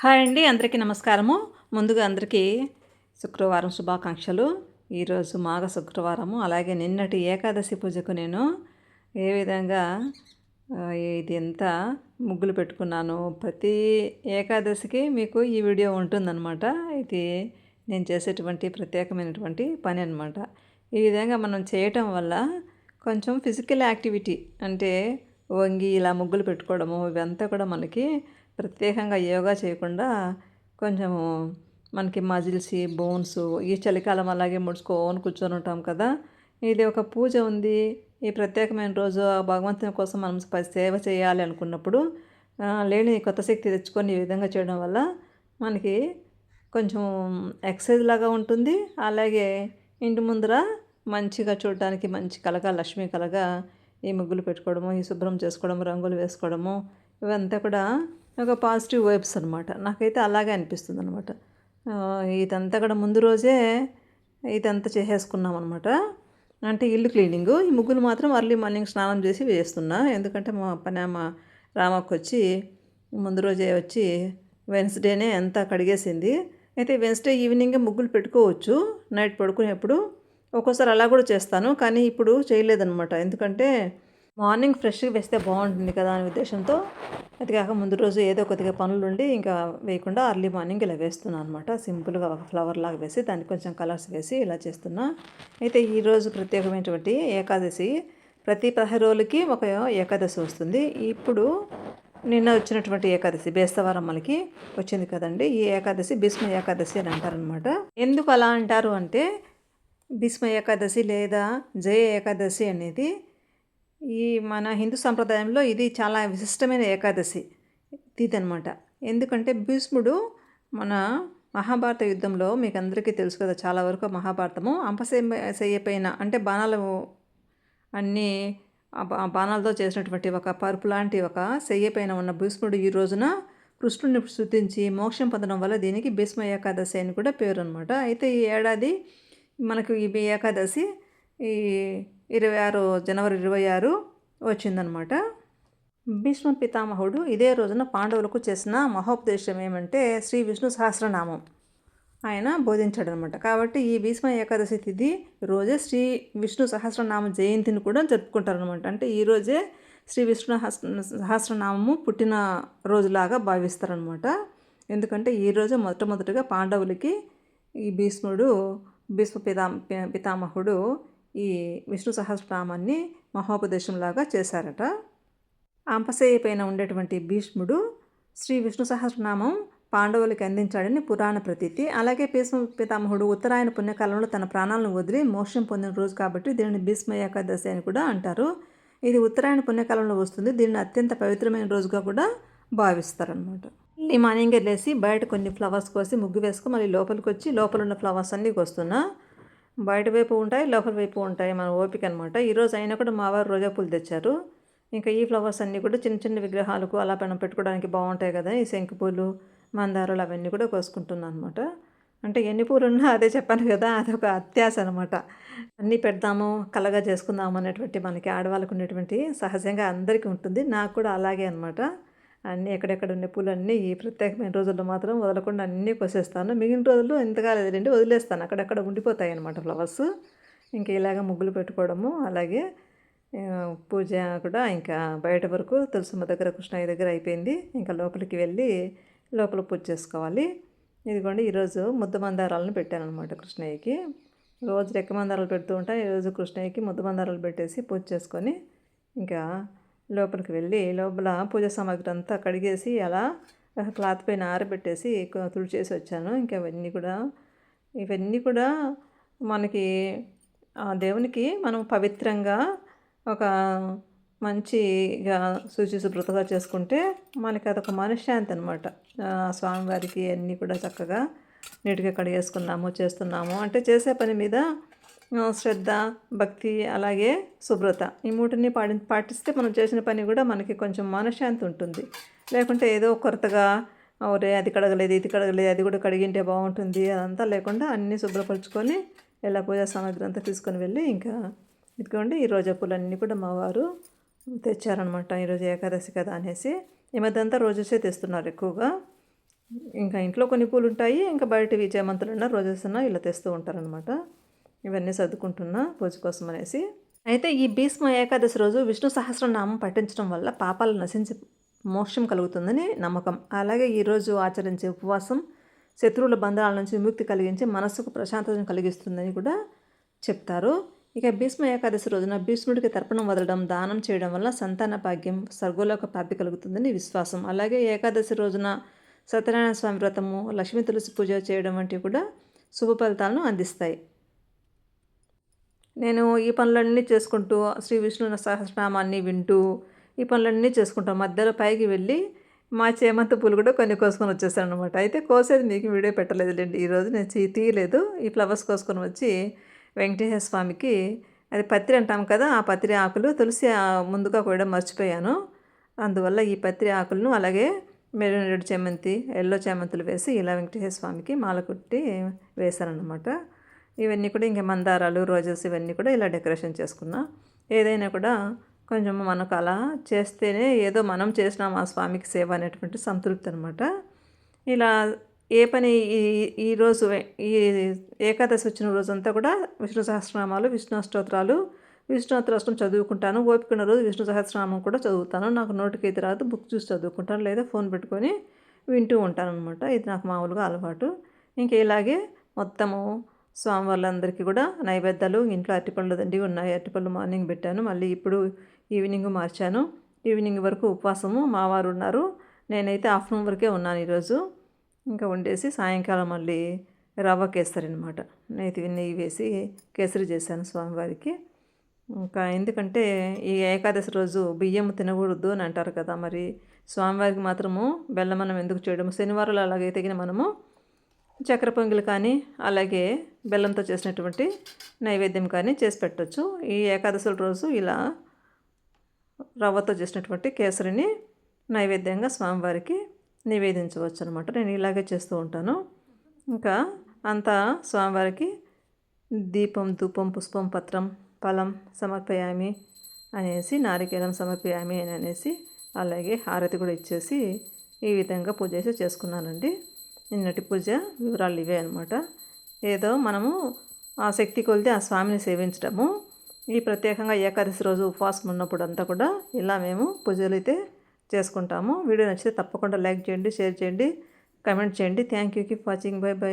Hi అండి అందరికీ నమస్కారము. ముందుగా అందరికీ శుక్రవారం శుభాకాంక్షలు. ఈరోజు మాఘ శుక్రవారము అలాగే నిన్నటి ఏకాదశి పూజకు నేను ఏ విధంగా ఇది ఎంత ముగ్గులు పెట్టుకున్నాను ప్రతి ఏకాదశికి మీకు ఈ వీడియో ఉంటుందన్నమాట. ఇది నేను చేసేటువంటి ప్రత్యేకమైనటువంటి పని అనమాట ఈ విధంగా మనం చేయటం వల్ల కొంచెం ఫిజికల్ యాక్టివిటీ అంటే వంగి ఇలా ముగ్గులు పెట్టుకోవడము ఇవంతా కూడా మనకి ప్రత్యేకంగా యోగా చేయకుండా కొంచెము మనకి మజిల్స్ బోన్స్ ఈ చలికాలం అలాగే ముడుచుకొని కూర్చొని ఉంటాం కదా. ఇది ఒక పూజ ఉంది. ఈ ప్రత్యేకమైన రోజు ఆ భగవంతుని కోసం మనం సేవ చేయాలి అనుకున్నప్పుడు లేని కొత్త శక్తి తెచ్చుకొని ఈ విధంగా చేయడం వల్ల మనకి కొంచెం ఎక్సర్సైజ్ లాగా ఉంటుంది. అలాగే ఇంటి ముందర మంచిగా చూడడానికి మంచి కలగా లక్ష్మీ కలగా ఈ ముగ్గులు పెట్టుకోవడము ఈ శుభ్రం చేసుకోవడము రంగులు వేసుకోవడము ఇవంతా కూడా ఒక పాజిటివ్ వైబ్స్ అనమాట నాకైతే అలాగే అనిపిస్తుంది అనమాట ఇదంతా కూడా ముందు రోజే ఇదంతా చేసేసుకున్నాం అనమాట అంటే ఇల్లు క్లీనింగ్. ఈ ముగ్గులు మాత్రం అర్లీ మార్నింగ్ స్నానం చేసి వేస్తున్నా. ఎందుకంటే మా పని మా వచ్చి ముందు రోజే వచ్చి వెన్స్డేనే అంతా కడిగేసింది. అయితే వెన్స్డే ఈవినింగే ముగ్గులు పెట్టుకోవచ్చు. నైట్ పడుకునేప్పుడు ఒక్కోసారి అలా కూడా చేస్తాను. కానీ ఇప్పుడు చేయలేదన్నమాట. ఎందుకంటే మార్నింగ్ ఫ్రెష్గా వేస్తే బాగుంటుంది కదా అనే ఉద్దేశంతో అది కాక ముందు రోజు ఏదో కొద్దిగా పనులు ఉండి ఇంకా వేయకుండా అర్లీ మార్నింగ్ ఇలా వేస్తున్నాను అనమాట సింపుల్గా ఒక ఫ్లవర్ లాగా వేసి దానికి కొంచెం కలర్స్ వేసి ఇలా చేస్తున్నా. అయితే ఈరోజు ప్రత్యేకమైనటువంటి ఏకాదశి. ప్రతి పదహారు రోజులకి ఒక ఏకాదశి వస్తుంది. ఇప్పుడు నిన్న వచ్చినటువంటి ఏకాదశి బేస్తవారం మనకి వచ్చింది కదండి. ఈ ఏకాదశి భీష్మ ఏకాదశి అని అంటారనమాట ఎందుకు అలా అంటారు అంటే భీష్మ ఏకాదశి లేదా జయ ఏకాదశి అనేది ఈ మన హిందూ సంప్రదాయంలో ఇది చాలా విశిష్టమైన ఏకాదశి ఇదనమాట ఎందుకంటే భీష్ముడు మన మహాభారత యుద్ధంలో మీకు అందరికీ తెలుసు కదా చాలా వరకు మహాభారతము అంపసేయపైన అంటే బాణాలు అన్నీ బాణాలతో చేసినటువంటి ఒక పరుపు లాంటి ఒక శయ్య పైన ఉన్న భీష్ముడు ఈ రోజున కృష్ణుడిని శృతించి మోక్షం పొందడం వల్ల దీనికి భీష్మ ఏకాదశి అని కూడా పేరు అనమాట అయితే ఈ ఏడాది మనకు ఈ ఏకాదశి ఈ ఇరవై ఆరు జనవరి ఇరవై ఆరు వచ్చిందనమాట. భీష్మ పితామహుడు ఇదే రోజున పాండవులకు చేసిన మహోపదేశం ఏమంటే శ్రీ విష్ణు సహస్రనామం. ఆయన బోధించాడనమాట. కాబట్టి ఈ భీష్మ ఏకాదశి తిథి రోజే శ్రీ విష్ణు సహస్రనామ జయంతిని కూడా జరుపుకుంటారు అనమాట అంటే ఈ రోజే శ్రీ విష్ణు సహస్రనామము పుట్టిన రోజులాగా భావిస్తారనమాట. ఎందుకంటే ఈ రోజు మొట్టమొదటిగా పాండవులకి ఈ భీష్ముడు భీష్మ పితా పితామహుడు ఈ విష్ణు సహస్రనామాన్ని మహోపదేశంలాగా చేశారట. అంపసేయ పైన ఉండేటువంటి భీష్ముడు శ్రీ విష్ణు సహస్రనామం పాండవులకి అందించాడని పురాణ ప్రతీతి. అలాగే భీష్మ పితామహుడు ఉత్తరాయణ పుణ్యకాలంలో తన ప్రాణాలను వదిలి మోక్షం పొందిన రోజు కాబట్టి దీనిని భీష్మ ఏకాదశి అని కూడా అంటారు. ఇది ఉత్తరాయణ పుణ్యకాలంలో వస్తుంది. దీన్ని అత్యంత పవిత్రమైన రోజుగా కూడా భావిస్తారనమాట ఈ మార్నింగ్ లేసి బయట కొన్ని ఫ్లవర్స్ కోసి ముగ్గు వేసుకుని మళ్ళీ లోపలికి వచ్చి లోపల ఉన్న ఫ్లవర్స్ అన్నీ కోస్తున్నా. బయట వైపు ఉంటాయి లోపల వైపు ఉంటాయి మన ఓపిక అనమాట ఈరోజు అయినా కూడా మా వారు రోజా పూలు తెచ్చారు. ఇంకా ఈ ఫ్లవర్స్ అన్నీ కూడా చిన్న చిన్న విగ్రహాలకు అలా పెనం పెట్టుకోవడానికి బాగుంటాయి కదా ఈ శంకు పూలు మందారాలు అవన్నీ కూడా కోసుకుంటున్నాను అనమాట అంటే ఎన్ని పూలు ఉన్నా అదే చెప్పాను కదా అదొక అత్యాశ అనమాట అన్నీ పెడదాము కలగా చేసుకుందాము అనేటువంటి మనకి ఆడవాళ్ళకు ఉండేటువంటి సహజంగా అందరికీ ఉంటుంది. నాకు కూడా అలాగే అనమాట అన్నీ ఎక్కడెక్కడ ఉండే పూలన్నీ ఈ ప్రత్యేకమైన రోజుల్లో మాత్రం వదలకుండా అన్నీ కోసేస్తాను. మిగిలిన రోజులు ఎంతగా లేదండి వదిలేస్తాను. అక్కడక్కడ ఉండిపోతాయి అన్నమాట ఫ్లవర్స్. ఇంకా ఇలాగ ముగ్గులు పెట్టుకోవడము అలాగే పూజ కూడా ఇంకా బయట వరకు తులసమ్మ దగ్గర కృష్ణయ్య దగ్గర అయిపోయింది. ఇంకా లోపలికి వెళ్ళి లోపల పూజ చేసుకోవాలి. ఇదిగోండి ఈరోజు ముద్ద మందారాలను పెట్టాను అనమాట కృష్ణయ్యకి. రోజు రెక్క మందారాలు పెడుతూ ఉంటా. ఈరోజు కృష్ణయ్యకి ముద్ద మందారాలు పెట్టేసి పూజ చేసుకొని ఇంకా లోపలికి వెళ్ళి లోపల పూజ సామాగ్రి అంతా కడిగేసి అలా క్లాత్ పైన ఆరబెట్టేసి తుడిచేసి వచ్చాను. ఇంకా ఇవన్నీ కూడా ఇవన్నీ కూడా మనకి ఆ దేవునికి మనం పవిత్రంగా ఒక మంచిగా శుచి శుభ్రతగా చేసుకుంటే మనకి అదొక మనశ్శాంతి అనమాట స్వామివారికి అన్నీ కూడా చక్కగా నీట్గా కడిగేసుకున్నాము చేస్తున్నాము. అంటే చేసే పని మీద శ్రద్ధ భక్తి అలాగే శుభ్రత. ఈ మూటిని పాటి పాటిస్తే మనం చేసిన పని కూడా మనకి కొంచెం మనశ్శాంతి ఉంటుంది. లేకుంటే ఏదో కొరతగా ఒరే అది కడగలేదు ఇది కడగలేదు అది కూడా కడిగింటే బాగుంటుంది అదంతా లేకుండా అన్నీ శుభ్రపరచుకొని ఇలా పూజా సామాగ్రి అంతా తీసుకొని వెళ్ళి ఇంకా ఇదిగోండి ఈ రోజా పూలన్నీ కూడా మా వారు తెచ్చారనమాట ఈరోజు ఏకాదశి కదా అనేసి. ఈ మధ్య అంతా రోజసే తెస్తున్నారు ఎక్కువగా. ఇంకా ఇంట్లో కొన్ని పూలు ఉంటాయి ఇంకా బయట చేమంతులున్న రోజెస్ ఉన్న ఇలా తెస్తూ ఉంటారనమాట ఇవన్నీ సర్దుకుంటున్నా పూజ కోసం అనేసి అయితే ఈ భీష్మ ఏకాదశి రోజు విష్ణు సహస్రనామం పఠించడం వల్ల పాపాలు నశించి మోక్షం కలుగుతుందని నమ్మకం. అలాగే ఈరోజు ఆచరించే ఉపవాసం శత్రువుల బంధాల నుంచి విముక్తి కలిగించి మనస్సుకు ప్రశాంతతను కలిగిస్తుందని కూడా చెప్తారు. ఇక భీష్మ ఏకాదశి రోజున భీష్ముడికి తర్పణం వదలడం దానం చేయడం వల్ల సంతాన భాగ్యం స్వర్గోలోక ప్రాప్తి కలుగుతుందని విశ్వాసం. అలాగే ఏకాదశి రోజున సత్యనారాయణ స్వామి వ్రతము లక్ష్మీ తులసి పూజ చేయడం వంటివి కూడా శుభ ఫలితాలను అందిస్తాయి. నేను ఈ పనులన్నీ చేసుకుంటూ శ్రీ విష్ణు సహస్రనామాన్ని వింటూ ఈ పనులన్నీ చేసుకుంటాం. మధ్యలో పైకి వెళ్ళి మా చేమంత పూలు కూడా కొన్ని కోసుకొని వచ్చేసాను అనమాట అయితే కోసేది మీకు వీడియో పెట్టలేదులేండి. ఈరోజు నేను తీయలేదు. ఈ ఫ్లవర్స్ కోసుకొని వచ్చి వెంకటేశ్వర స్వామికి అది పత్రి అంటాం కదా ఆ పత్రి ఆకులు తులసి ముందుగా కూడా మర్చిపోయాను. అందువల్ల ఈ పత్రి ఆకులను అలాగే మెరూన్ రెడ్ చేమంతి ఎల్లో చేమంతులు వేసి ఇలా వెంకటేశ్వర స్వామికి మాల కుట్టి వేశారనమాట ఇవన్నీ కూడా ఇంకా మందారాలు రోజెస్ ఇవన్నీ కూడా ఇలా డెకరేషన్ చేసుకున్నా. ఏదైనా కూడా కొంచెం మనకు అలా చేస్తేనే ఏదో మనం చేసినాం ఆ స్వామికి సేవ అనేటువంటి సంతృప్తి అనమాట ఇలా ఏ పని ఈ ఈరోజు ఈ ఏకాదశి వచ్చిన రోజంతా కూడా విష్ణు సహస్రనామాలు విష్ణు అష్టోత్రాలు విష్ణు చదువుకుంటాను. ఓపికన్న రోజు విష్ణు సహస్రనామం కూడా చదువుతాను. నాకు నోటికి అయితే రాదు బుక్ చూసి చదువుకుంటాను. లేదా ఫోన్ పెట్టుకొని వింటూ ఉంటాను అనమాట ఇది నాకు మామూలుగా అలవాటు. ఇంకా ఇలాగే మొత్తము స్వామి వాళ్ళందరికీ కూడా నైవేద్యాలు ఇంట్లో అరటిపళ్ళు దండి ఉన్నాయి. అరటిపళ్ళు మార్నింగ్ పెట్టాను. మళ్ళీ ఇప్పుడు ఈవినింగ్ మార్చాను. ఈవినింగ్ వరకు ఉపవాసము మావారు ఉన్నారు. నేనైతే ఆఫ్టర్నూన్ వరకే ఉన్నాను ఈరోజు. ఇంకా వండేసి సాయంకాలం మళ్ళీ రవ్వ కేసరి అనమాట నెయ్యి నెయ్యి వేసి కేసరి చేశాను స్వామివారికి. ఇంకా ఎందుకంటే ఈ ఏకాదశి రోజు బియ్యం తినకూడదు అని అంటారు కదా మరి స్వామివారికి మాత్రము బెల్లమన్నం ఎందుకు చేయడం శనివారాలు అలాగైతే మనము చక్కెర పొంగిలు కానీ అలాగే బెల్లంతో చేసినటువంటి నైవేద్యం కానీ చేసి పెట్టచ్చు. ఈ ఏకాదశుల రోజు ఇలా రవ్వతో చేసినటువంటి కేసరిని నైవేద్యంగా స్వామివారికి నివేదించవచ్చు అనమాట నేను ఇలాగే చేస్తూ ఉంటాను. ఇంకా అంతా స్వామివారికి దీపం ధూపం పుష్పం పత్రం ఫలం సమర్పయామి అనేసి నారికేలం సమర్పయామి అని అనేసి అలాగే హారతి కూడా ఇచ్చేసి ఈ విధంగా పూజ చేసి చేసుకున్నానండి. నిన్నటి పూజ వివరాలు ఇవే అనమాట ఏదో మనము ఆ శక్తి కొలితే ఆ స్వామిని సేవించడము. ఈ ప్రత్యేకంగా ఏకాదశి రోజు ఉపవాసం ఉన్నప్పుడు అంతా కూడా ఇలా మేము పూజలు అయితే చేసుకుంటాము. వీడియో నచ్చితే తప్పకుండా లైక్ చేయండి షేర్ చేయండి కమెంట్ చేయండి. Thank you keep watching bye bye